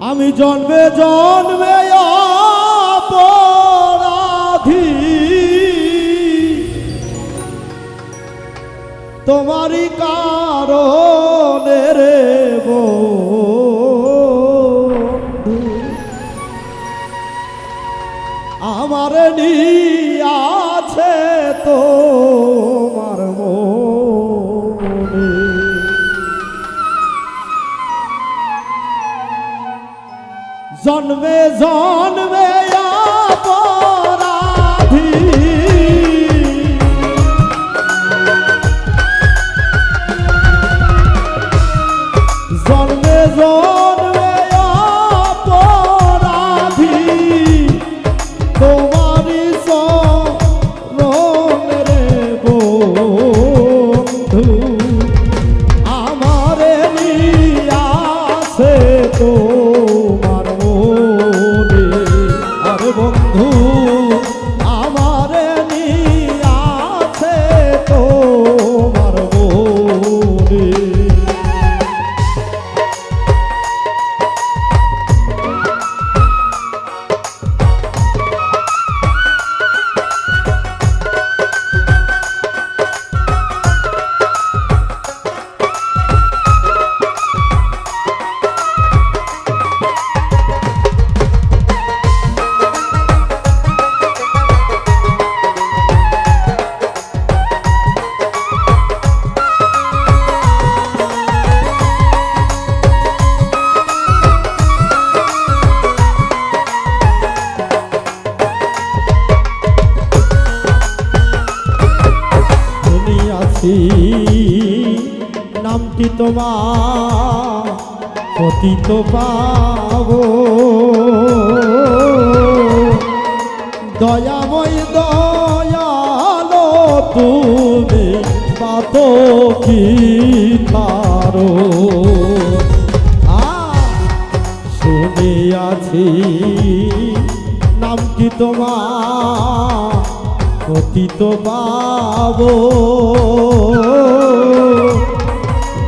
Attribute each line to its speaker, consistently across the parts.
Speaker 1: আমি জন্মে জন্মে অপরাধী। তোমারই কারণে রে আমার আছে জন্মে জন্মে শুনিয়াছি নামটি তোমার পতিত পাব। দয়াময় দয়ালো তুমি পাত কি তারো আ শুনিয়াছি নামটি তোমার। পতিত পাব।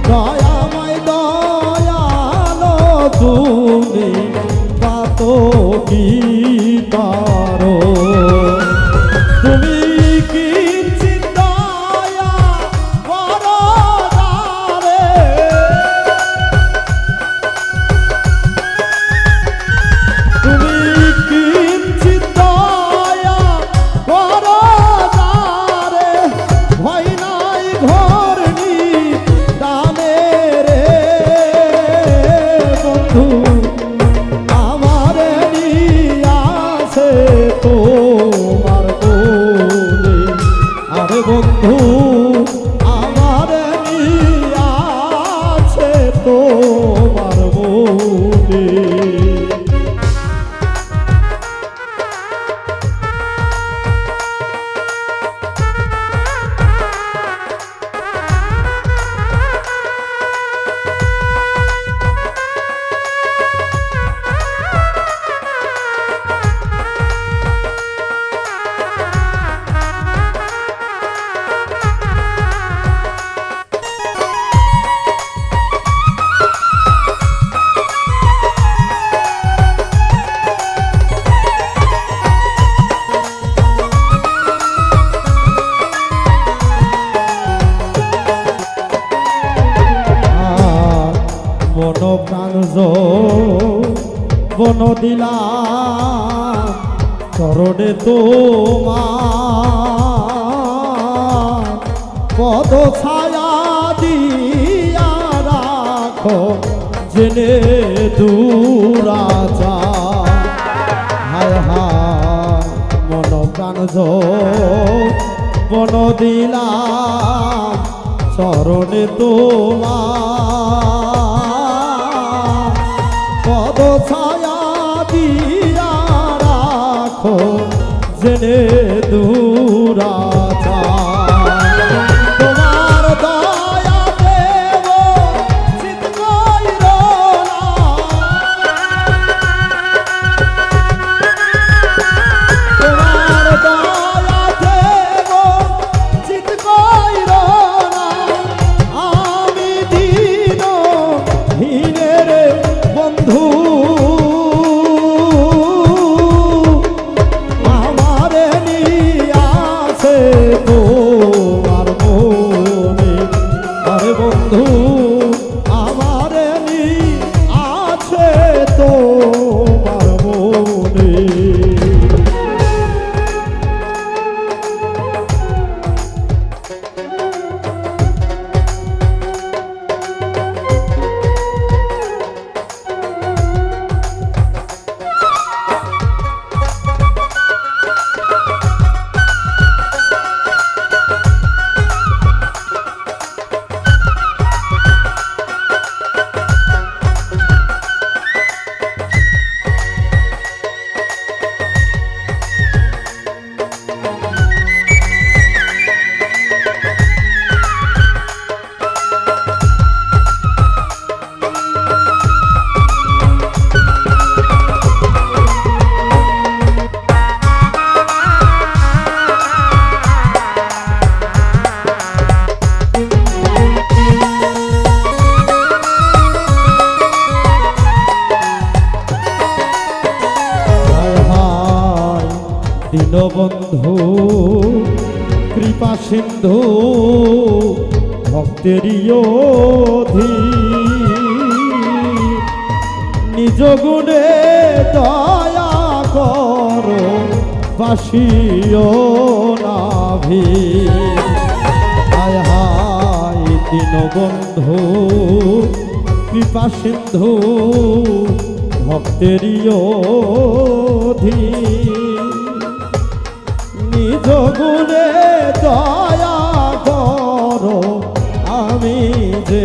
Speaker 1: দয়াময় দয়ালো তুমি পাত কি পারো প্রাণ বন দিলাম চরণে তোমার পদ ছায়া দিয়া রাখো, জেনে দূরাচা হায় হায়, মন প্রাণ বন দিলাম চরণে তোমার পদ ছায়া দিয়া রাখো জেনে দূরাচা দীনবন্ধু কৃপা সিন্ধু ভক্তের নিজ গুণে দয়া কর, বাসিও নাভি হায় হায় দীনবন্ধু কৃপা সিন্ধু ধী নিজ গুণে দয়া করো আমি যে